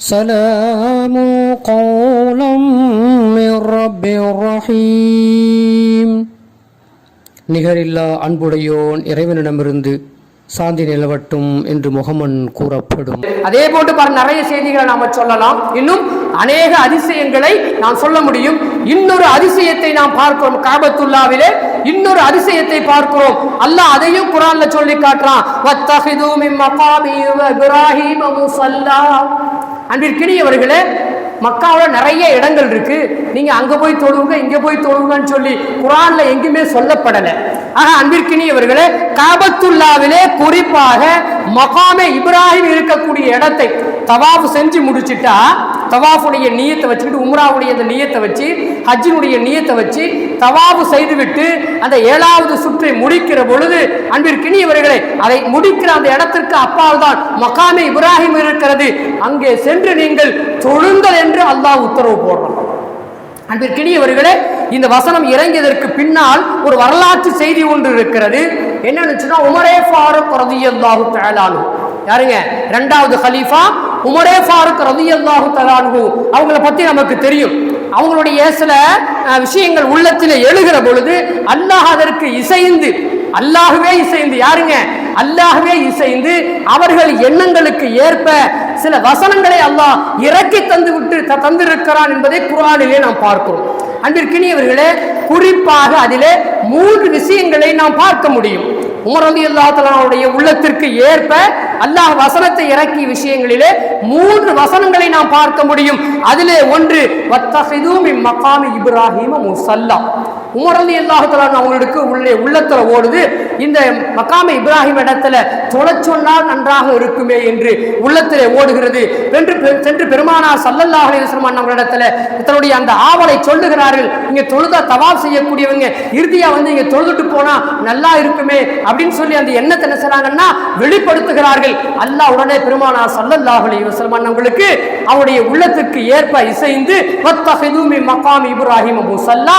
سلام قولا من رب رحيم நிகரில்லா அன்புடையோன் இறைவனிடமிருந்து சாந்தி நிலவட்டும் என்று முகமன் கூறப்படும் அதே போன்று பாரு நிறைய செய்திகளை நாம சொல்லலாம் இன்னும் அநேக அதிசயங்களை நாம் சொல்ல முடியும் இன்னொரு அதிசயத்தை நாம் பார்க்கிறோம் காபத்துல்லாவிலே இன்னொரு அதிசயத்தை பார்க்கிறோம் அல்லாஹ் அதையும் குரான்ல சொல்லி காட்டுறான் அன்பிற்கினியவர்களே மக்காவில் நிறைய இடங்கள் இருக்கு. நீங்க அங்க போய் தொழுவுங்க இங்க போய் தொழுவுங்கன்னு சொல்லி குரான்ல எங்குமே சொல்லப்படலை. ஆக அன்பிற்கினியவர்களே காபத்துல்லாவிலே குறிப்பாக மகாமே இப்ராஹிம் இருக்கக்கூடிய இடத்தை தவாஃபு செஞ்சு முடிச்சிட்டா தவாஃபுடைய நீயத்தை வச்சுக்கிட்டு உம்ராவுடைய அந்த நீயத்தை வச்சு ஹஜ்ஜினுடைய நீயத்தை வச்சு தவாஃபு செய்துவிட்டு அந்த ஏழாவது சுற்றை முடிக்கிற பொழுது அன்பிற்கினியவர்களே அதை முடிக்கிற அந்த இடத்திற்கு அப்பால் தான் மகாமே இப்ராஹிம் இருக்கிறது. அங்கே சென்று நீங்கள் தொழுங்கள் என்று அல்லாஹ் உத்தரவு போடுறோம் அன்பிற்கினியவர்களே இந்த வசனம் இறங்கியதற்கு பின்னால் ஒரு வரலாற்று செய்தி ஒன்று இருக்கிறது. என்னன்னு சொன்னா உமரே ஃபாரூக் ரதியல்லாஹு தஆலானு. யாருங்க? ரெண்டாவது ஹலீஃபா உமரே ரவி அல்லாஹ் தஆலானு அவங்கள பத்தி நமக்கு தெரியும். அவங்களுடைய சில விஷயங்கள் உள்ளத்தில் எழுகிற பொழுது அல்லாஹ் அதற்கு இசைந்து அல்லாகவே இசைந்து யாருங்க? அல்லாகவே இசைந்து அவர்கள் எண்ணங்களுக்கு ஏற்ப சில வசனங்களை அல்லாஹ் இறக்கி தந்து விட்டு த- தந்திருக்கிறான் என்பதை குரானிலே நாம் பார்க்கிறோம். அன்பிற்கினியவர்களே குறிப்பாக அதிலே மூன்று விஷயங்களை நாம் பார்க்க முடியும். உமர் அல்லாத்தலாவுடைய உள்ளத்திற்கு ஏற்ப அல்லாஹ் வசனத்தை இறக்கிய விஷயங்களிலே மூன்று வசனங்களை நாம் பார்க்க முடியும். அதிலே ஒன்று வத்தஹிது இப்ராஹிம முசல்லா. உமரலி அல்லாஹலான் அவங்களுக்கு உள்ளே உள்ளத்துல ஓடுது. இந்த மக்காம இப்ராஹிம் இடத்துல தொலை சொன்னால் நன்றாக இருக்குமே என்று உள்ளத்திலே ஓடுகிறது. என்று சென்று பெருமானா சல்லல்லாஹ் அவர்களிடத்துல தன்னுடைய அந்த ஆவலை சொல்லுகிறார்கள். இங்க தொழுதா தவால் செய்யக்கூடியவங்க இறுதியா வந்து இங்க தொழுதுட்டு போனா நல்லா இருக்குமே அப்படின்னு சொல்லி அந்த எண்ணத்தை என்ன வெளிப்படுத்துகிறார்கள். அல்லாஹ் உடனே பெருமானா சல்லல்லாஹ் அலைஹி அவங்களுக்கு அவருடைய உள்ளத்திற்கு ஏற்ப இசைந்து வத்தஹிது இப்ராஹிம் முசல்லா.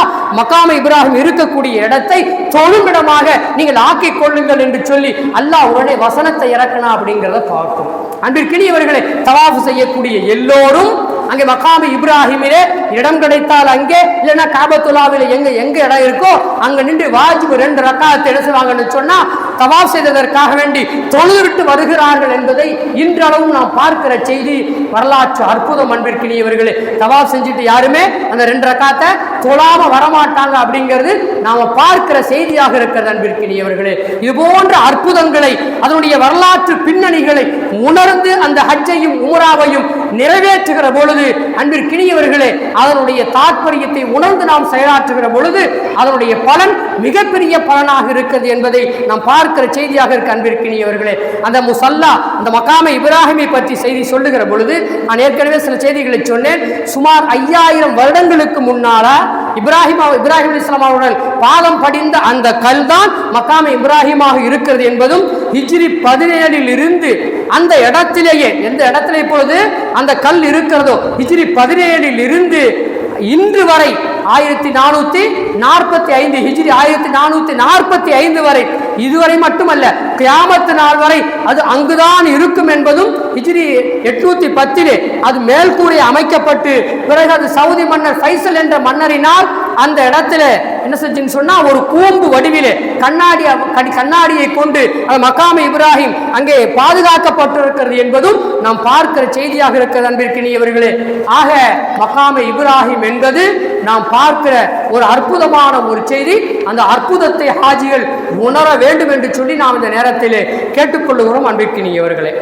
இப்ராஹிம் இருக்கக்கூடிய இடத்தை தொழுமிடமாக நீங்கள் ஆக்கிக் கொள்ளுங்கள் என்று சொல்லி அல்லாஹ் உடனே வசனத்தை இறக்கனா அப்படிங்கிறத பார்க்கும் அன்பிற்கினியவர்களை தவாஃபு செய்யக்கூடிய எல்லோரும் அங்கே மக்காமி இப்ராஹிமிலே இடம் கிடைத்தால் அங்கே இல்லைன்னா காபத்துலாவில் எங்க எங்க இடம் இருக்கோ அங்க நின்று வாஜிபு ரெண்டு ரக்காத்தை எடுத்துவாங்கன்னு சொன்னா தவாஃப் செய்ததற்காக வேண்டி தொழுதுவிட்டு வருகிறார்கள் என்பதை இன்றளவும் நாம் பார்க்கிற செய்தி வரலாற்று அற்புதம் அன்பிற்கினியவர்களே. தவாஃப் செஞ்சுட்டு யாருமே அந்த ரெண்டு ரக்காத்தை தொழாம வரமாட்டாங்க அப்படிங்கிறது நாம பார்க்கிற செய்தியாக இருக்கிறது அன்பிற்கினியவர்களே. இது போன்ற அற்புதங்களை அதனுடைய வரலாற்று பின்னணிகளை உணர்ந்து அந்த ஹஜ்ஜையும் உமராவையும் நிறைவேற்றுகிற பொழுது அன்பிற்கினியவர்களே அதனுடைய தாற்பயத்தை உணர்ந்து நாம் செயலாற்றுகிற பொழுது அதனுடைய பலன் மிகப்பெரிய பலனாக இருக்கிறது என்பதை நாம் பார்க்கிற செய்தியாக இருக்க அன்பிற்கினியவர்களே. அந்த முசல்லா அந்த மக்காம இப்ராஹிமை பற்றி செய்தி சொல்லுகிற பொழுது நான் ஏற்கனவே சில செய்திகளை சொன்னேன். சுமார் ஐயாயிரம் வருடங்களுக்கு முன்னால இப்ராஹிம் இப்ராஹிம் இஸ்லாம் அவர்கள் பாதம் படிந்த அந்த கல் தான் மக்காம இப்ராஹிமாக இருக்கிறது என்பதும் ஹிஜ்ரி பதினேழில் இருந்து அந்த இடத்திலேயே எந்த இடத்துல இப்பொழுது அந்த கல் இருக்கிறதோ ஹிஜ்ரி பதினேழில் இருந்து இன்று வரை ஆயிரத்தி நானூத்தி நாற்பத்தி ஐந்து ஹிஜ்ரி ஆயிரத்தி நானூத்தி நாற்பத்தி ஐந்து வரை இதுவரை மட்டுமல்ல கியாமத்து நாள் வரை அது அங்குதான் இருக்கும் என்பதும் ஹிஜ்ரி எட்நூத்தி பத்திலே அது மேல்கூரை அமைக்கப்பட்டு பிறகு அது சவுதி மன்னர் ஃபைசல் என்ற மன்னரினால் அந்த இடத்துல என்ன செஞ்சுன்னு சொன்னா ஒரு கூம்பு வடிவிலே கண்ணாடி கண்ணாடியை கொண்டு அந்த மக்காம இப்ராஹிம் அங்கே பாதுகாக்கப்பட்டிருக்கிறது என்பதும் நாம் பார்க்கிற செய்தியாக இருக்கிறது அன்பிற்கினியவர்களே ஆக மக்காம இப்ராஹிம் என்பது நாம் பார்க்கிற ஒரு அற்புதமான ஒரு செய்தி. அந்த அற்புதத்தை ஹாஜிகள் உணர வேண்டும் என்று சொல்லி நாம் இந்த நேரத்திலே கேட்டுக்கொள்ளுகிறோம் அன்பிற்கினியவர்களே